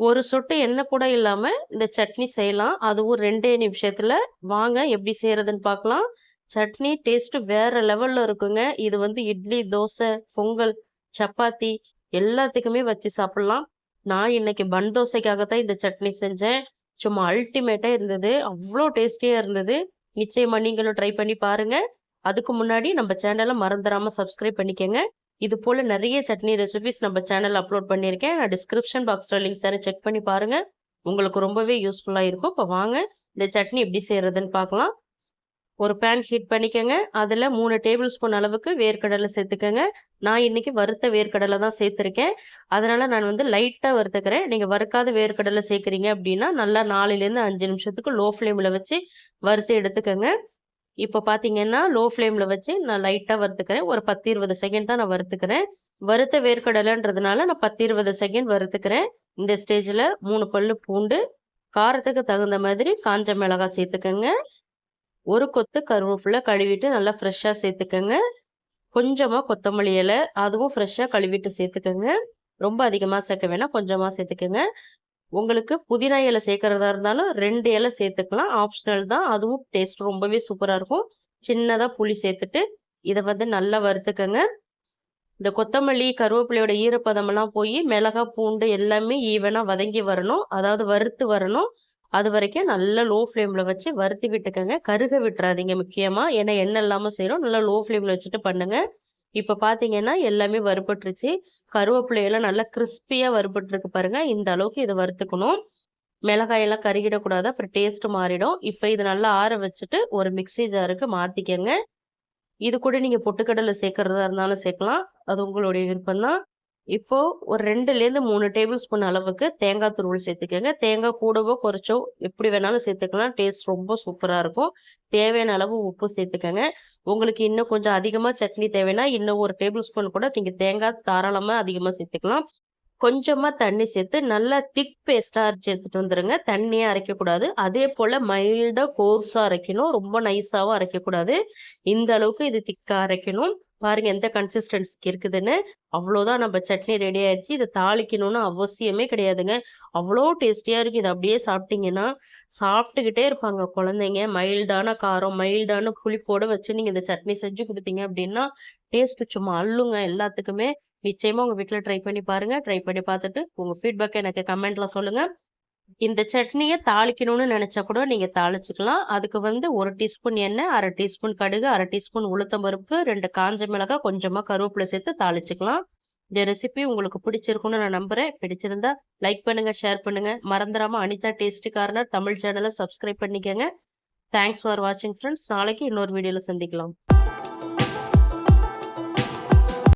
ஒரு சொட்டு எண்ணெய் கூட இல்லாம இந்த சட்னி செய்யலாம். அதுவும் ரெண்டே நிமிஷத்துல. வாங்க எப்படி செய்கிறதுன்னு பார்க்கலாம். சட்னி டேஸ்ட் வேற லெவல்ல இருக்குங்க. இது வந்து இட்லி, தோசை, பொங்கல், சப்பாத்தி எல்லாத்துக்குமே வச்சு சாப்பிடலாம். நான் இன்னைக்கு பன் தோசைக்காக தான் இந்த சட்னி செஞ்சேன். சும்மா அல்டிமேட்டா இருந்தது. அவ்வளோ டேஸ்டியா இருந்தது. நிச்சயமா நீங்களும் ட்ரை பண்ணி பாருங்க. அதுக்கு முன்னாடி நம்ம சேனலை மறந்துராம சப்ஸ்கிரைப் பண்ணிக்கங்க. இது போல் நிறைய சட்னி ரெசிபீஸ் நம்ம சேனல் அப்லோட் பண்ணியிருக்கேன். நான் டிஸ்கிரிப்ஷன் பாக்ஸில் லிங்க் தரேன் செக் பண்ணி பாருங்கள் உங்களுக்கு ரொம்பவே யூஸ்ஃபுல்லாக இருக்கும். இப்போ வாங்க இந்த சட்னி எப்படி செய்கிறதுன்னு பார்க்கலாம். ஒரு பேன் ஹீட் பண்ணிக்கோங்க அதில் மூணு டேபிள் ஸ்பூன் அளவுக்கு வேர்க்கடலை சேர்த்துக்கோங்க நான் இன்றைக்கி வறுத்த வேர்க்கடலை தான் சேர்த்துருக்கேன் அதனால் நான் வந்து லைட்டாக வறுத்துக்கிறேன். நீங்கள் வறுக்காத வேர்க்கடலை சேர்க்குறீங்க அப்படின்னா, நல்லா 4லேருந்து 5 நிமிஷத்துக்கு லோ ஃப்ளேமில் வச்சு வறுத்து எடுத்துக்கோங்க இப்போ பார்த்தீங்கன்னா, லோ ஃப்ளேமில் வச்சு நான் லைட்டாக வறுத்துக்கிறேன். ஒரு 10, 20 செகண்ட் தான் நான் வறுத்துக்கிறேன். வறுத்த வேர்க்கடலைன்றதுனால நான் 10, 20 செகண்ட் வறுத்துக்கிறேன். இந்த ஸ்டேஜில் மூணு பல்லு பூண்டு, காரத்துக்கு தகுந்த மாதிரி காஞ்ச மிளகாய் சேர்த்துக்கோங்க ஒரு கொத்து கருவேப்பிலை கழுவிட்டு நல்லா ஃப்ரெஷ்ஷாக சேர்த்துக்கோங்க கொஞ்சமாக கொத்தமல்லி இலை, அதுவும் ஃப்ரெஷ்ஷாக கழுவிட்டு சேர்த்துக்கோங்க ரொம்ப அதிகமாக சேர்க்க வேணாம். கொஞ்சமாக சேர்த்துக்கோங்க உங்களுக்கு புதினா இலை சேர்க்கறதா இருந்தாலும் ரெண்டு இலை சேர்த்துக்கலாம். ஆப்ஷனல் தான். அதுவும் டேஸ்ட் ரொம்பவே சூப்பராக இருக்கும். சின்னதாக புளி சேர்த்துட்டு, இதை வந்து நல்லா வறுத்துக்கங்க. இந்த கொத்தமல்லி, கருவேப்பிலையோட ஈரப்பதமெல்லாம் போய் மிளகா, பூண்டு எல்லாமே ஈவனாக வதங்கி வரணும். அதாவது வறுத்து வரணும். அது வரைக்கும் நல்லா லோ ஃப்ளேமில் வச்சு வறுத்து விட்டுக்கோங்க கருக விட்டுறாதீங்க முக்கியமாக ஏன்னா எண்ணெய் இல்லாமல் செய்கிறோம் நல்லா லோ ஃப்ளேமில் வச்சுட்டு பண்ணுங்கள் இப்போ பார்த்தீங்கன்னா, எல்லாமே வறுபட்டுருச்சு. கருவேப்பிலையெல்லாம் நல்லா கிறிஸ்பியாக வறுபட்டுருக்கு பாருங்க. இந்த அளவுக்கு இதை வறுத்துக்கணும். மிளகாய் எல்லாம் கருகிடக்கூடாது. அப்புறம் டேஸ்ட் மாறிடும். இப்போ இது நல்லா ஆற வச்சுட்டு ஒரு மிக்ஸி ஜாருக்கு மாற்றிக்கங்க இது கூட நீங்கள் பொட்டுக்கடலை சேர்க்கறதா இருந்தாலும் சேர்க்கலாம். அது உங்களுடைய விருப்பம் இப்போது இப்போ ஒரு 2லேருந்து 3 டேபிள் ஸ்பூன் அளவுக்கு தேங்காய் துருவல் சேர்த்துக்கோங்க தேங்காய் கூடவோ, குறைச்சோ எப்படி வேணாலும் சேர்த்துக்கலாம். டேஸ்ட் ரொம்ப சூப்பராக இருக்கும். தேவையான அளவு உப்பு சேர்த்துக்கோங்க உங்களுக்கு இன்னும் கொஞ்சம் அதிகமாக சட்னி தேவைன்னா, இன்னும் ஒரு டேபிள் ஸ்பூன் கூட நீங்கள் தேங்காய் தாராளமாக அதிகமாக சேர்த்துக்கலாம். கொஞ்சமாக தண்ணி சேர்த்து நல்லா திக் பேஸ்ட்டாக அரைச்சி எடுத்துகிட்டு வந்துடுங்க தண்ணியா அரைக்கக்கூடாது. அதே போல் மைல்டாக கோர்ஸாக அரைக்கணும். ரொம்ப நைஸாகவும் அரைக்கக்கூடாது. இந்த அளவுக்கு இது திக்காக அரைக்கணும். பாருங்கள் எந்த கன்சிஸ்டன்சிக்கு இருக்குதுன்னு. அவ்வளோதான் நம்ம சட்னி ரெடி ஆயிடுச்சு. இதை தாளிக்கணும்னு அவசியமே கிடையாதுங்க. அவ்வளோ டேஸ்டியாக இருக்குது இதை அப்படியே சாப்பிட்டீங்கன்னா, சாப்பிட்டுக்கிட்டே இருப்பாங்க குழந்தைங்க. மைல்டான காரம், மைல்டான புளிப்போட வச்சு நீங்கள் இந்த சட்னி செஞ்சு கொடுத்தீங்க அப்படின்னா, டேஸ்ட்டு சும்மா அள்ளுங்க எல்லாத்துக்குமே. நிச்சயமாக உங்கள் வீட்டில் ட்ரை பண்ணி பாருங்கள் ட்ரை பண்ணி பார்த்துட்டு உங்கள் ஃபீட்பேக் எனக்கு கமெண்ட்ல சொல்லுங்கள் இந்த சட்னியை தாளிக்கணும்னு நினச்சா கூட நீங்கள் தாளிச்சுக்கலாம். அதுக்கு வந்து ஒரு டீஸ்பூன் எண்ணெய், அரை டீஸ்பூன் கடுகு, அரை டீஸ்பூன் உளுத்தம் பருப்பு, 2 காஞ்ச மிளகாய், கொஞ்சமாக கருவேப்பிலை சேர்த்து தாளிச்சுக்கலாம். இந்த ரெசிபி உங்களுக்கு பிடிச்சிருக்கும்னு நான் நம்புறேன். பிடிச்சிருந்தா லைக் பண்ணுங்கள் ஷேர் பண்ணுங்க. மறந்துடாமல் அனிதா டேஸ்டி கார்னர் தமிழ் சேனலை சப்ஸ்கிரைப் பண்ணிக்கோங்க தேங்க்ஸ் ஃபார் வாட்சிங் ஃப்ரெண்ட்ஸ் நாளைக்கு இன்னொரு வீடியோவில் சந்திக்கலாம்.